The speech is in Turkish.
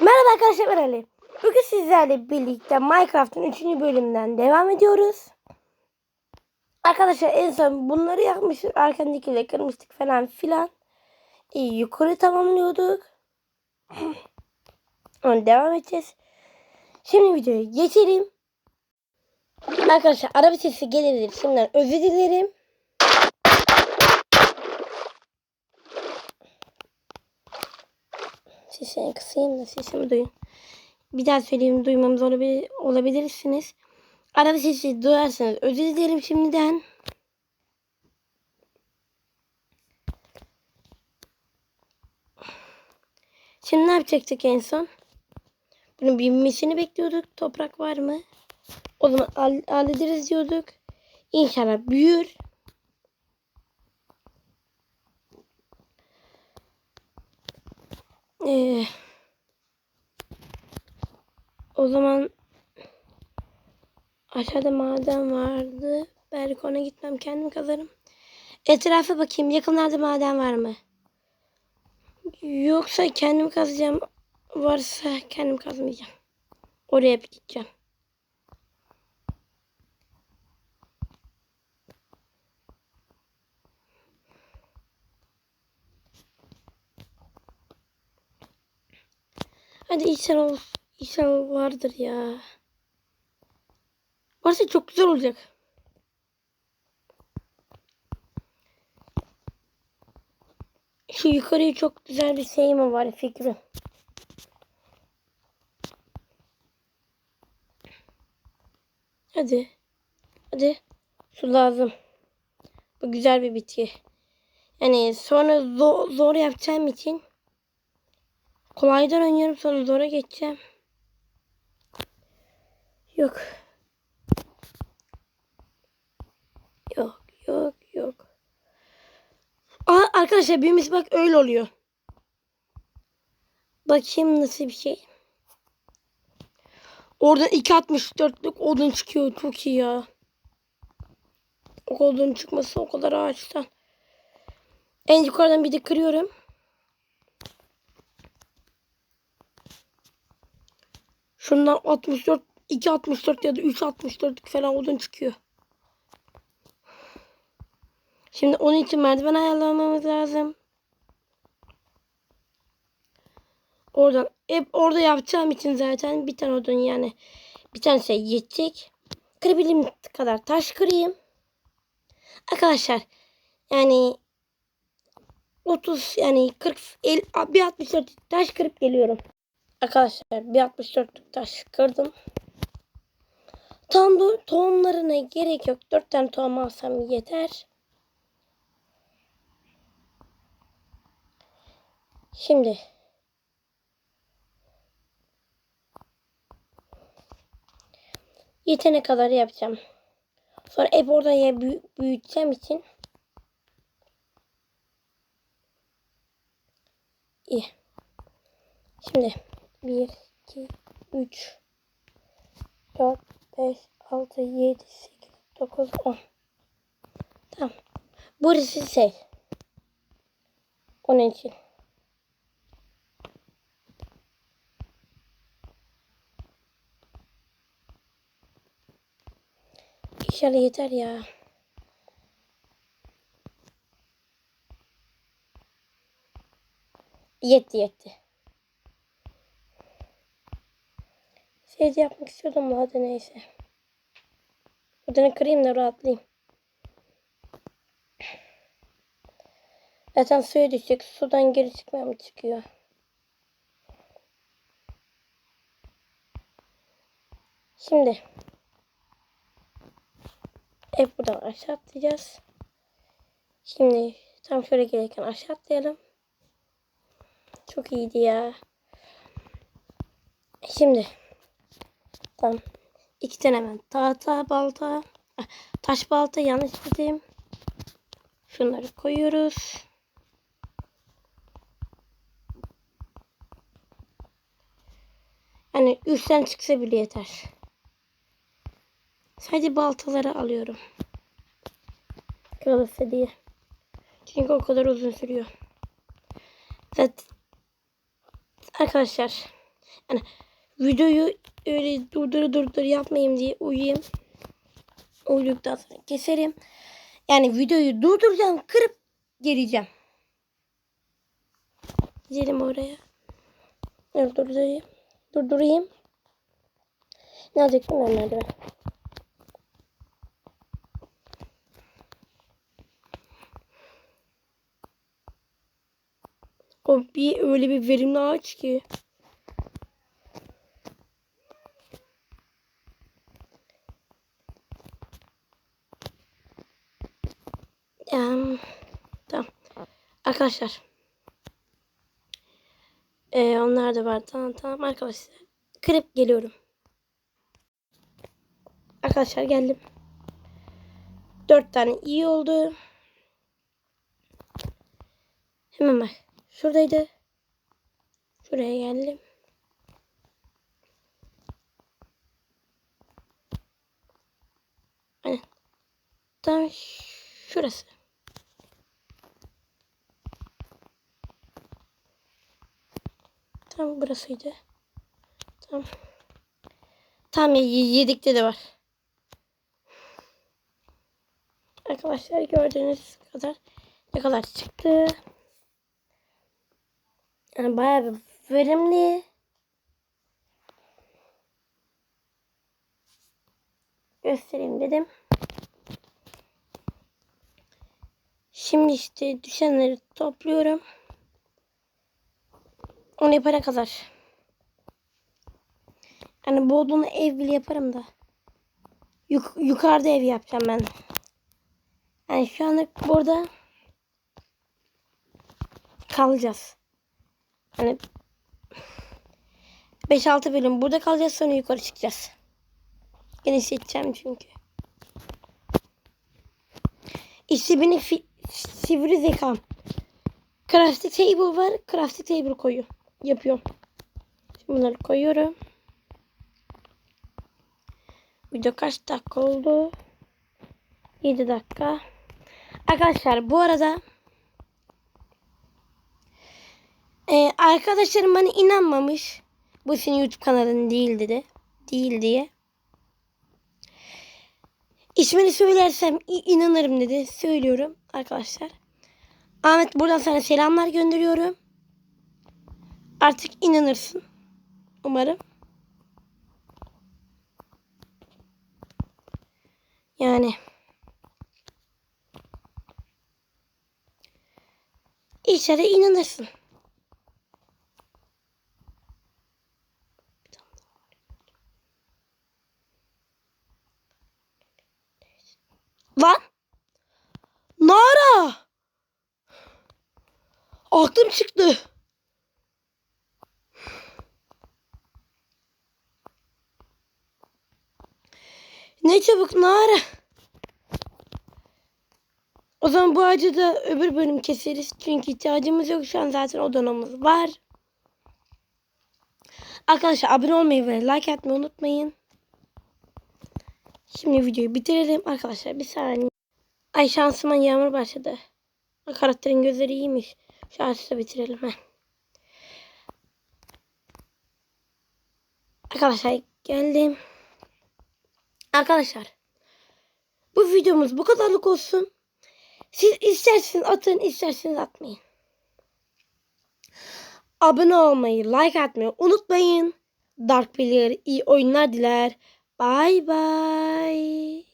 Merhaba arkadaşlar ben Ali. Bugün sizlerle birlikte Minecraft'ın 3. bölümünden devam ediyoruz. Arkadaşlar en son bunları yapmıştık. Arkandakiyle kırmıştık falan filan. İyi, yukarı tamamlıyorduk. Onu devam edeceğiz. Şimdi videoya geçelim. Arkadaşlar araba sesi gelebilir. Şimdiden özür dilerim. Sesini kısayım da sesimi duyun. Bir daha söyleyeyim duymamız olabilir, olabilirsiniz. Araba sesi duyarsanız özür dilerim şimdiden. Şimdi ne yapacaktık en son? Bunun binmesini bekliyorduk. Toprak var mı? O zaman hall- hallederiz diyorduk. İnşallah büyür. Ee, o zaman aşağıda maden vardı. Belki gitmem kendim kazarım. Etrafa bakayım. Yakınlarda maden var mı? Yoksa kendim kazacağım. Varsa kendim kazmayacağım. Oraya bir gideceğim. Hadi inşallah, ol- inşallah vardır ya. Varsa çok güzel olacak. Şu yukarıya çok güzel bir şey mi var fikrim. Hadi. Hadi. Su lazım. Bu güzel bir bitki. Yani sonra zor, zor yapacağım için kolaydan oynuyorum sonra zora geçeceğim. Yok. Yok yok yok. Aa, arkadaşlar büyümesi bak öyle oluyor. Bakayım nasıl bir şey. Oradan 2.64'lük odun çıkıyor. Çok iyi ya. O odun çıkması o kadar ağaçtan. En yukarıdan bir de kırıyorum. Şundan 64, 2.64 ya da 3.64'lük falan odun çıkıyor. Şimdi onun için merdiven ayarlamamız lazım. Oradan hep orada yapacağım için zaten bir tane odun yani bir tane şey yetecek. Kırabildiğim kadar taş kırayım. Arkadaşlar yani 30 yani 40 50, bir 64 taş kırıp geliyorum. Arkadaşlar bir 64 taş kırdım. Tam da tohumlarına gerek yok. 4 tane tohum alsam yeter. Şimdi yetene kadar yapacağım. Sonra hep oradan ya büyü- büyüteceğim için iyi. Şimdi 1 2 3 4 5 6 7 8 9 10 Tamam. Burası şey. Onun için. İnşallah yeter ya. Yetti yetti. Şey yapmak istiyordum da hadi neyse. Odunu kırayım da rahatlayayım. Zaten suya düşecek. Sudan geri çıkmam çıkıyor. Şimdi hep buradan aşağı atlayacağız. Şimdi tam şöyle gelirken aşağı atlayalım. Çok iyiydi ya. Şimdi tam iki tane hemen tahta balta ah, taş balta yanlış dedim. Şunları koyuyoruz. Yani üstten çıksa bile yeter. Sadece baltaları alıyorum. Kırılırsa diye. Çünkü o kadar uzun sürüyor. Evet. Arkadaşlar Yani videoyu öyle durdur durdur yapmayayım diye uyuyayım. Uyuduktan sonra keserim. Yani videoyu durduracağım, kırıp geleceğim. Gidelim oraya. Durdurayım. Durdurayım. Ne alacaktım ben merdiven? O bir öyle bir verimli ağaç ki. Em, tamam. Arkadaşlar. Ee, onlar da var. Tamam tamam arkadaşlar. Kırıp geliyorum. Arkadaşlar geldim. Dört tane iyi oldu. Hemen bak. Şuradaydı. Şuraya geldim. Aynen. Tam şurası. Tam burasıydı. Tam. Tam ye- yedikte de var. Arkadaşlar gördüğünüz kadar ne kadar çıktı. Yani bayağı verimli. Göstereyim dedim. Şimdi işte düşenleri topluyorum. Onu para kadar. Yani bodrumlu ev bile yaparım da. Yuk yukarıda ev yapacağım ben. Yani şu anlık burada kalacağız. Hani 5-6 bölüm burada kalacağız sonra yukarı çıkacağız. Yine seçeceğim çünkü. İşte benim sivri zekam. Crafting table var. Crafting table koyuyor. Yapıyorum. Şimdi bunları koyuyorum. Video kaç dakika oldu? 7 dakika. Arkadaşlar bu arada e, arkadaşlarım bana inanmamış. Bu senin YouTube kanalın değil dedi. Değil diye. İsmini söylersem inanırım dedi. Söylüyorum arkadaşlar. Ahmet buradan sana selamlar gönderiyorum. Artık inanırsın. Umarım. Yani. İnşallah inanırsın. Lan. Nara. Aklım çıktı. Ne çabuk Nara. O zaman bu ağacı da öbür bölüm keseriz. Çünkü ihtiyacımız yok. Şu an zaten odanamız var. Arkadaşlar abone olmayı ve like atmayı unutmayın. Şimdi videoyu bitirelim. Arkadaşlar bir saniye. Ay şansıma yağmur başladı. Karakterin gözleri iyiymiş. Şu ağaçta bitirelim. Heh. Arkadaşlar geldim. Arkadaşlar. Bu videomuz bu kadarlık olsun. Siz isterseniz atın isterseniz atmayın. Abone olmayı, like atmayı unutmayın. Dark Player iyi oyunlar diler. Bye bye.